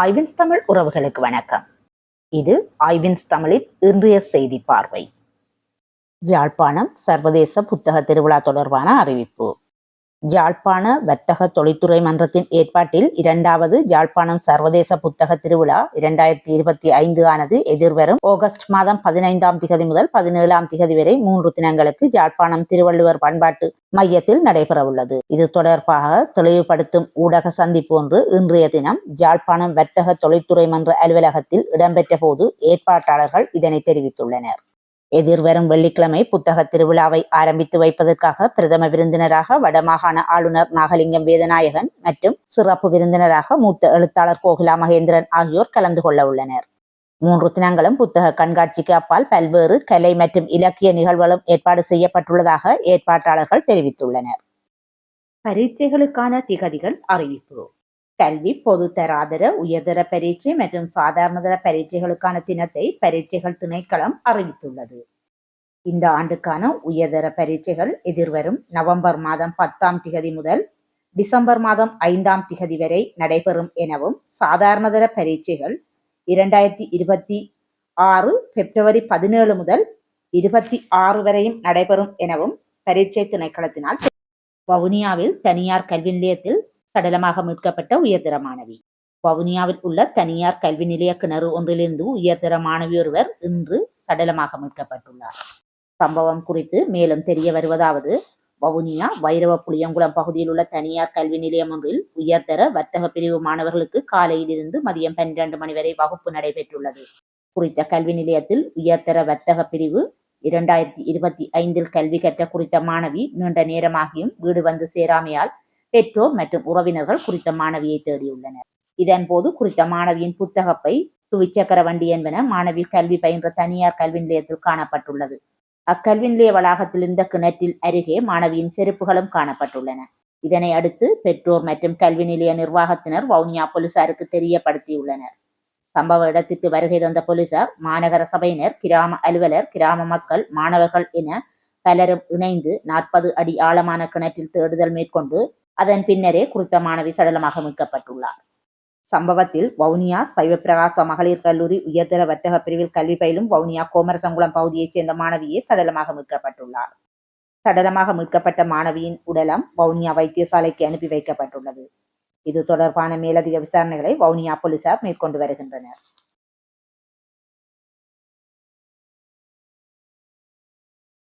ஆய்வின்ஸ் தமிழ் உறவுகளுக்கு வணக்கம். இது ஆய்வின்ஸ் தமிழின் இன்றைய செய்தி பார்வை. யாழ்ப்பாணம் சர்வதேச புத்தக திருவிழா தொடர்பான அறிவிப்பு. யாழ்ப்பாண வர்த்தக தொழில்துறை மன்றத்தின் ஏற்பாட்டில் இரண்டாவது யாழ்ப்பாணம் சர்வதேச புத்தக திருவிழா இரண்டாயிரத்தி இருபத்தி ஐந்து ஆனது எதிர்வரும் ஆகஸ்ட் மாதம் பதினைந்தாம் திகதி முதல் பதினேழாம் திகதி வரை மூன்று தினங்களுக்கு யாழ்ப்பாணம் திருவள்ளுவர் பண்பாட்டு மையத்தில் நடைபெறவுள்ளது. இது தொடர்பாக தெளிவுபடுத்தும் ஊடக சந்திப்பு ஒன்று இன்றைய தினம் யாழ்ப்பாணம் வர்த்தக தொழில்துறை மன்ற அலுவலகத்தில் இடம்பெற்ற போது ஏற்பாட்டாளர்கள் இதனை தெரிவித்துள்ளனர். எதிர்வரும் வெள்ளிக்கிழமை புத்தக திருவிழாவை ஆரம்பித்து வைப்பதற்காக பிரதம விருந்தினராக வடமாகாண ஆளுநர் நாகலிங்கம் வேதநாயகன் மற்றும் சிறப்பு விருந்தினராக மூத்த எழுத்தாளர் கோகிலா மகேந்திரன் ஆகியோர் கலந்து கொள்ள உள்ளனர். மூன்று தினங்களும் புத்தக கண்காட்சிக்கு அப்பால் பல்வேறு கலை மற்றும் இலக்கிய நிகழ்வுகளும் ஏற்பாடு செய்யப்பட்டுள்ளதாக ஏற்பாட்டாளர்கள் தெரிவித்துள்ளனர். பரீட்சைகளுக்கான திகதிகள் அறிவிப்பு. கல்வி பொதுத்தராதர உயர்தர பரீட்சை மற்றும் சாதாரணதர பரீட்சைகளுக்கான தினத்தை பரீட்சைகள் திணைக்களம் அறிவித்துள்ளது. இந்த ஆண்டுக்கான உயர்தர பரீட்சைகள் எதிர்வரும் நவம்பர் மாதம் பத்தாம் திகதி முதல் டிசம்பர் மாதம் ஐந்தாம் திகதி வரை நடைபெறும் எனவும் சாதாரணதர பரீட்சைகள் இரண்டாயிரத்தி இருபத்தி ஆறு பிப்ரவரி பதினேழு முதல் இருபத்தி ஆறு வரையும் நடைபெறும் எனவும் பரீட்சை திணைக்களத்தினால் வவுனியாவில் தனியார் கல்வி நிலையத்தில் சடலமாக மீட்கப்பட்ட உயர்தர மாணவி வவுனியாவில் உள்ள தனியார் கல்வி நிலைய கிணறு ஒன்றிலிருந்து உயர்தர மாணவி ஒருவர் இன்று சடலமாக மீட்கப்பட்டுள்ளார். சம்பவம் குறித்து மேலும் தெரிய வருவதாவது வவுனியா வைரவ புளியங்குளம் பகுதியில் உள்ள தனியார் கல்வி நிலையம் ஒன்றில் உயர்தர வர்த்தக பிரிவு மாணவர்களுக்கு காலையிலிருந்து மதியம் பன்னிரண்டு மணி வரை வகுப்பு நடைபெற்றுள்ளது. குறித்த கல்வி நிலையத்தில் உயர்தர வர்த்தக பிரிவு இரண்டாயிரத்தி இருபத்தி ஐந்தில் கல்வி கற்ற குறித்த மாணவி நீண்ட நேரமாகியும் வீடு வந்து சேராமையால் பெற்றோர் மற்றும் உறவினர்கள் குறித்த மாணவியை தேடியுள்ளனர் இதன்போது குறித்த மாணவியின் புத்தகப்பை துவிச்சக்கர வண்டி என்பன மாணவி கல்வி பயின்ற தனியார் கல்வி நிலையத்தில் காணப்பட்டுள்ளது. அக்கல்வி நிலைய வளாகத்தில் இருந்த கிணற்றில் அருகே மாணவியின் செருப்புகளும் காணப்பட்டுள்ளன. இதனை அடுத்து பெற்றோர் மற்றும் கல்வி நிலைய நிர்வாகத்தினர் வவுனியா போலீசாருக்கு தெரியப்படுத்தியுள்ளனர். சம்பவ இடத்திற்கு வருகை தந்த போலீசார் மாநகர சபையினர் கிராம அலுவலர் கிராம மக்கள் மாணவர்கள் என பலரும் இணைந்து நாற்பது அடி ஆழமான கிணற்றில் தேடுதல் மேற்கொண்டு அதன் பின்னரே குறித்த மாணவி சடலமாக மீட்கப்பட்டுள்ளார். சம்பவத்தில் வவுனியா சைவப்பிரகாச மகளிர் கல்லூரி உயர்தர வர்த்தக பிரிவில் கல்வி பயிலும் வவுனியா கோமரசங்குளம் பகுதியைச் சேர்ந்த மாணவியே சடலமாக மீட்கப்பட்டுள்ளார். சடலமாக மீட்கப்பட்ட மாணவியின் உடலம் வவுனியா வைத்தியசாலைக்கு அனுப்பி வைக்கப்பட்டுள்ளது. இது தொடர்பான மேலதிக விசாரணைகளை வவுனியா போலீசார் மேற்கொண்டு வருகின்றனர்.